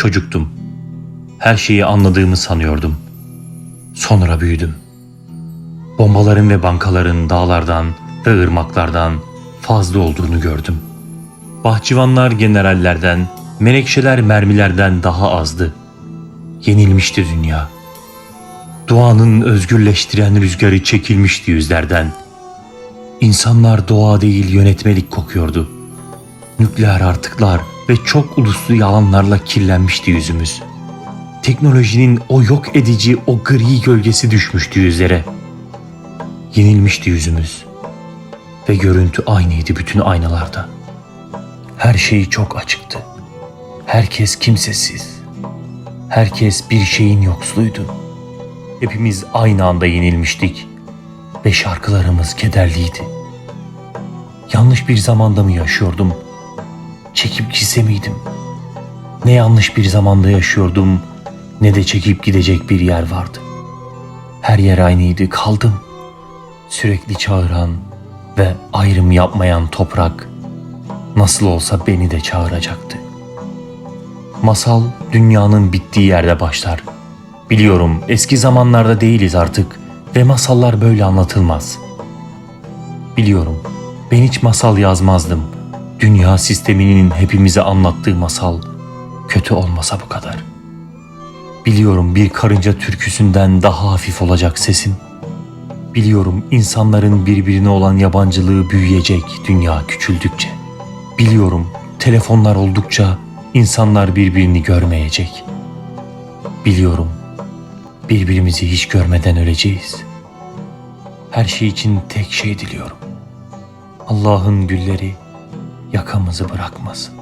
Çocuktum. Her şeyi anladığımı sanıyordum. Sonra büyüdüm. Bombaların ve bankaların dağlardan ve ırmaklardan fazla olduğunu gördüm. Bahçıvanlar generallerden, menekşeler mermilerden daha azdı. Yenilmişti dünya. Doğanın özgürleştiren rüzgarı çekilmişti yüzlerden. İnsanlar doğa değil yönetmelik kokuyordu. Nükleer artıklar ve çok uluslu yalanlarla kirlenmişti yüzümüz. Teknolojinin o yok edici o gri gölgesi düşmüştü yüzlere. Yenilmişti yüzümüz. Ve görüntü aynıydı bütün aynalarda. Her şey çok açıktı. Herkes kimsesiz. Herkes bir şeyin yoksuluydu. Hepimiz aynı anda yenilmiştik ve şarkılarımız kederliydi. Yanlış bir zamanda mı yaşıyordum? Çekip gitse miydim? Ne yanlış bir zamanda yaşıyordum ne de çekip gidecek bir yer vardı. Her yer aynıydı kaldım. Sürekli çağıran ve ayrım yapmayan toprak nasıl olsa beni de çağıracaktı. Masal dünyanın bittiği yerde başlar. Biliyorum eski zamanlarda değiliz artık ve masallar böyle anlatılmaz. Biliyorum ben hiç masal yazmazdım. Dünya sisteminin hepimize anlattığı masal kötü olmasa bu kadar. Biliyorum bir karınca türküsünden daha hafif olacak sesim. Biliyorum insanların birbirine olan yabancılığı büyüyecek dünya küçüldükçe. Biliyorum telefonlar oldukça insanlar birbirini görmeyecek. Biliyorum birbirimizi hiç görmeden öleceğiz. Her şey için tek şey diliyorum. Allah'ın gülleri yakamızı bırakmasın.